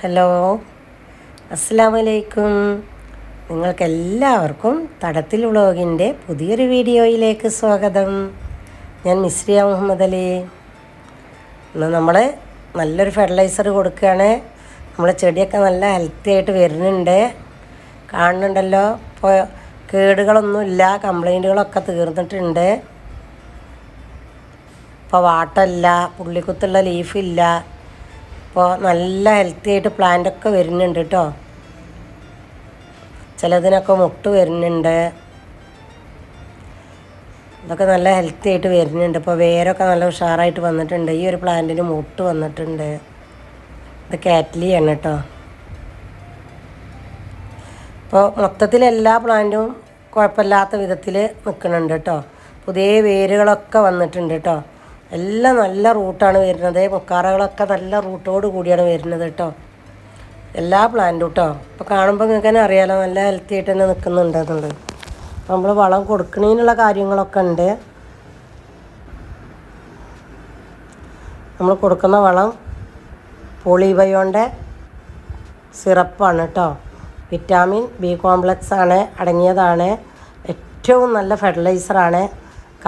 Hello. അസ്സാം വലൈക്കും നിങ്ങൾക്കെല്ലാവർക്കും തടത്തിൽ വ്ളോഗിന്റെ പുതിയൊരു വീഡിയോയിലേക്ക് സ്വാഗതം. ഞാൻ മിസ്രിയ മുഹമ്മദ് അലി. ഇന്ന് നമ്മൾ നല്ലൊരു ഫെർട്ടിലൈസർ കൊടുക്കുകയാണ്. നമ്മളെ ചെടിയൊക്കെ നല്ല ഹെൽത്തി ആയിട്ട് വരുന്നുണ്ട്. കാണുന്നുണ്ടല്ലോ. ഇപ്പോൾ കേടുകളൊന്നുമില്ല. കംപ്ലൈന്റുകളൊക്കെ തീർന്നിട്ടുണ്ട്. ഇപ്പോൾ വാട്ടമില്ല. പുള്ളിക്കുത്തുള്ള ലീഫില്ല. ഇപ്പോൾ നല്ല ഹെൽത്തി ആയിട്ട് പ്ലാന്റ് ഒക്കെ വരുന്നുണ്ട് കേട്ടോ ചിലതിനൊക്കെ മുട്ട് വരുന്നുണ്ട്. ഇതൊക്കെ നല്ല ഹെൽത്തി ആയിട്ട് വരുന്നുണ്ട്. ഇപ്പോൾ വേരൊക്കെ നല്ല ഉഷാറായിട്ട് വന്നിട്ടുണ്ട്. ഈ ഒരു പ്ലാന്റിന് മുട്ട് വന്നിട്ടുണ്ട്. ഇത് കാറ്റ്ലിയാണ് കേട്ടോ ഇപ്പോൾ മൊത്തത്തിൽ എല്ലാ പ്ലാന്റും കുഴപ്പമില്ലാത്ത വിധത്തിൽ നിൽക്കുന്നുണ്ട് കേട്ടോ പുതിയ വേരുകളൊക്കെ വന്നിട്ടുണ്ട് കേട്ടോ എല്ലാം നല്ല റൂട്ടാണ് വരുന്നത്. മുക്കാറകളൊക്കെ നല്ല റൂട്ടോട് കൂടിയാണ് വരുന്നത് കേട്ടോ. എല്ലാ പ്ലാന്റും കേട്ടോ അപ്പോൾ കാണുമ്പോൾ നിങ്ങൾക്ക് തന്നെ അറിയാലോ നല്ല ഹെൽത്തി ആയിട്ട് തന്നെ നിൽക്കുന്നുണ്ട് എന്നുള്ളത്. നമ്മൾ വളം കൊടുക്കണതിനുള്ള കാര്യങ്ങളൊക്കെ ഉണ്ട്. നമ്മൾ കൊടുക്കുന്ന വളം പോളിബയോന്റെ സിറപ്പാണ് കേട്ടോ വിറ്റാമിൻ ബി കോംപ്ലക്സ് ആണ് അടങ്ങിയതാണ്. ഏറ്റവും നല്ല ഫെർട്ടിലൈസറാണ്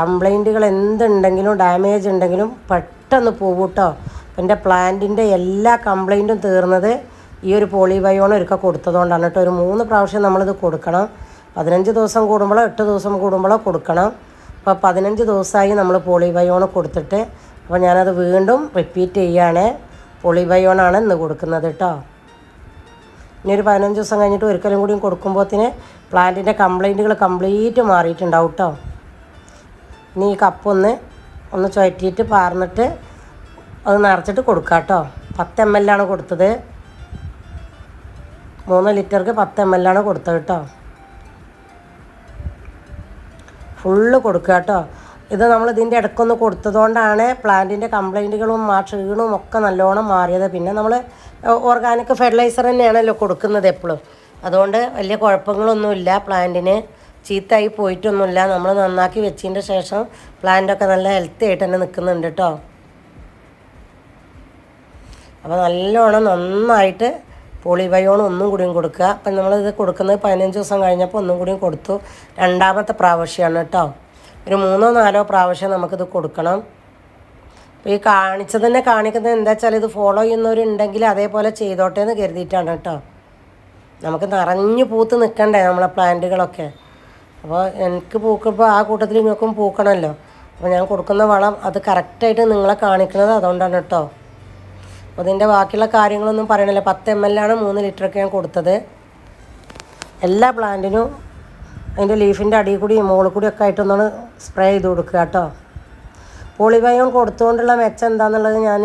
കംപ്ലൈന്റുകൾ എന്തുണ്ടെങ്കിലും ഡാമേജ് ഉണ്ടെങ്കിലും പെട്ടെന്ന് പോകും കേട്ടോ എന്റെ പ്ലാന്റിന്റെ എല്ലാ കംപ്ലൈന്റും തീർന്നത് ഈ ഒരു പോളിബയോൺ ഒരുക്ക കൊടുത്തതുകൊണ്ടാണ് കേട്ടോ. ഒരു മൂന്ന് പ്രാവശ്യം നമ്മളിത് കൊടുക്കണം. പതിനഞ്ച് ദിവസം കൂടുമ്പോഴോ എട്ട് ദിവസം കൂടുമ്പോഴോ കൊടുക്കണം. അപ്പോൾ പതിനഞ്ച് ദിവസമായി നമ്മൾ പോളിബയോൺ കൊടുത്തിട്ട് അപ്പോൾ ഞാനത് വീണ്ടും റിപ്പീറ്റ് ചെയ്യുകയാണ് പോളിബയോണാണ് ഇന്ന് കൊടുക്കുന്നത് കേട്ടോ. ഇനി ഒരു പതിനഞ്ച് ദിവസം കഴിഞ്ഞിട്ട് ഒരിക്കലും കൂടിയും കൊടുക്കുമ്പോഴത്തേന് പ്ലാന്റിന്റെ കംപ്ലൈന്റുകൾ കംപ്ലീറ്റ് മാറിയിട്ടുണ്ടാവും കേട്ടോ. ഇനി ഈ കപ്പൊന്ന് ഒന്ന് ചുഴറ്റിയിട്ട് പാർന്നിട്ട് അത് നിറച്ചിട്ട് കൊടുക്കുക കേട്ടോ പത്ത് എം എൽ ആണ് കൊടുത്തത്. മൂന്ന് ലിറ്റർക്ക് പത്ത് എം ആണ് കൊടുത്തത് കേട്ടോ ഫുള്ള് കൊടുക്കുക കേട്ടോ ഇത് നമ്മൾ ഇതിന്റെ ഇടയ്ക്കൊന്ന് കൊടുത്തതുകൊണ്ടാണ് പ്ലാന്റിന്റെ കംപ്ലൈന്റുകളും ആ ക്ഷീണവും ഒക്കെ നല്ലോണം മാറിയത്. പിന്നെ നമ്മൾ ഓർഗാനിക് ഫെർട്ടിലൈസർ തന്നെയാണല്ലോ കൊടുക്കുന്നത് എപ്പോഴും അതുകൊണ്ട് വലിയ കുഴപ്പങ്ങളൊന്നുമില്ല പ്ലാന്റിന്. ചീത്തായി പോയിട്ടൊന്നുമില്ല. നമ്മൾ നന്നാക്കി വെച്ചതിന്റെ ശേഷം പ്ലാന്റൊക്കെ നല്ല ഹെൽത്തി ആയിട്ട് തന്നെ നിൽക്കുന്നുണ്ട് കേട്ടോ അപ്പോൾ നല്ലോണം നന്നായിട്ട് പോളിബയോൺ ഒന്നും കൂടിയും കൊടുക്കുക. അപ്പം നമ്മളിത് കൊടുക്കുന്നത് പതിനഞ്ച് ദിവസം കഴിഞ്ഞപ്പോൾ ഒന്നും കൂടിയും കൊടുത്തു. രണ്ടാമത്തെ പ്രാവശ്യമാണ് കേട്ടോ ഒരു മൂന്നോ നാലോ പ്രാവശ്യം നമുക്കിത് കൊടുക്കണം. അപ്പോൾ ഈ കാണിച്ചത് തന്നെ കാണിക്കുന്നത് എന്താ വെച്ചാൽ ഇത് ഫോളോ ചെയ്യുന്നവരുണ്ടെങ്കിൽ അതേപോലെ ചെയ്തോട്ടെ എന്ന് കരുതിയിട്ടാണ് കേട്ടോ നമുക്ക് നിറഞ്ഞു പൂത്ത് നിൽക്കണ്ടേ നമ്മളെ പ്ലാന്റുകളൊക്കെ അപ്പോൾ എനിക്ക് പൂക്കുമ്പോൾ ആ കൂട്ടത്തിൽ നിങ്ങൾക്കും പൂക്കണമല്ലോ അപ്പോൾ ഞാൻ കൊടുക്കുന്ന വളം അത് കറക്റ്റായിട്ട് നിങ്ങളെ കാണിക്കുന്നത് അതുകൊണ്ടാണ് കേട്ടോ. അപ്പോൾ ഇതിന്റെ ബാക്കിയുള്ള കാര്യങ്ങളൊന്നും പറയണില്ല. പത്ത് എം എൽ ആണ് മൂന്ന് ലിറ്ററൊക്കെ ഞാൻ കൊടുത്തത്. എല്ലാ പ്ലാന്റിനും അതിന്റെ ലീഫിന്റെ അടിയിൽ കൂടി മുകളിൽ കൂടി ഒക്കെ ആയിട്ടൊന്നാണ് സ്പ്രേ ചെയ്ത് കൊടുക്കുക കേട്ടോ. പോളിവയോൺ കൊടുത്തുകൊണ്ടുള്ള മെച്ചം എന്താണെന്നുള്ളത് ഞാൻ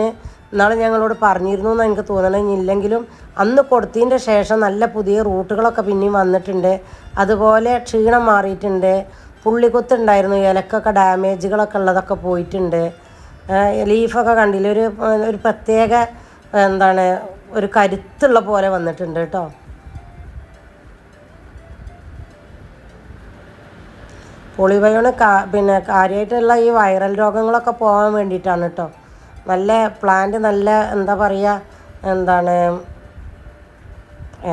ഇന്നാളെ ഞങ്ങളോട് പറഞ്ഞിരുന്നു എന്ന് എനിക്ക് തോന്നണം. ഇല്ലെങ്കിലും അന്ന് കൊടുത്തതിന്റെ ശേഷം നല്ല പുതിയ റൂട്ടുകളൊക്കെ പിന്നെയും വന്നിട്ടുണ്ട്. അതുപോലെ ക്ഷീണം മാറിയിട്ടുണ്ട്. പുള്ളിക്കുത്തുണ്ടായിരുന്നു ഇലക്കൊക്കെ ഡാമേജുകളൊക്കെ ഉള്ളതൊക്കെ പോയിട്ടുണ്ട്. ലീഫൊക്കെ കണ്ടില്ല? ഒരു ഒരു പ്രത്യേക എന്താണ് ഒരു കരുത്തുള്ള പോലെ വന്നിട്ടുണ്ട് കേട്ടോ. പോളിബയോണ് കാ പിന്നെ കാര്യമായിട്ടുള്ള ഈ വൈറൽ രോഗങ്ങളൊക്കെ പോകാൻ വേണ്ടിയിട്ടാണ് കേട്ടോ. നല്ല പ്ലാന്റ് നല്ല എന്താ പറയുക എന്താണ്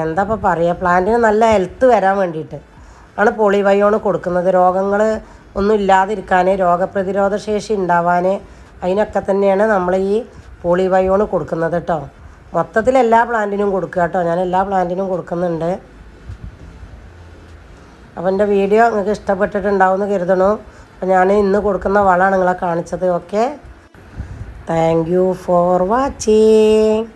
എന്താ ഇപ്പോൾ പറയുക പ്ലാന്റിന് നല്ല ഹെൽത്ത് വരാൻ വേണ്ടിയിട്ട്. ആണ് പോളിബയോണ് കൊടുക്കുന്നത്. രോഗങ്ങൾ ഒന്നും ഇല്ലാതിരിക്കാൻ രോഗപ്രതിരോധ ശേഷി ഉണ്ടാവാൻ അതിനൊക്കെ തന്നെയാണ് നമ്മൾ ഈ പോളിബയോണ് കൊടുക്കുന്നത് കേട്ടോ മൊത്തത്തിൽ എല്ലാ പ്ലാന്റിനും കൊടുക്കുക കേട്ടോ ഞാൻ എല്ലാ പ്ലാന്റിനും കൊടുക്കുന്നുണ്ട്. അപ്പോൾ എന്റെ വീഡിയോ നിങ്ങൾക്ക് ഇഷ്ടപ്പെട്ടിട്ടുണ്ടാവുമെന്ന് കരുതണു. അപ്പോൾ ഞാൻ ഇന്ന് കൊടുക്കുന്ന വളമാണ് നിങ്ങളെ കാണിച്ചത്. Okay thank you for watching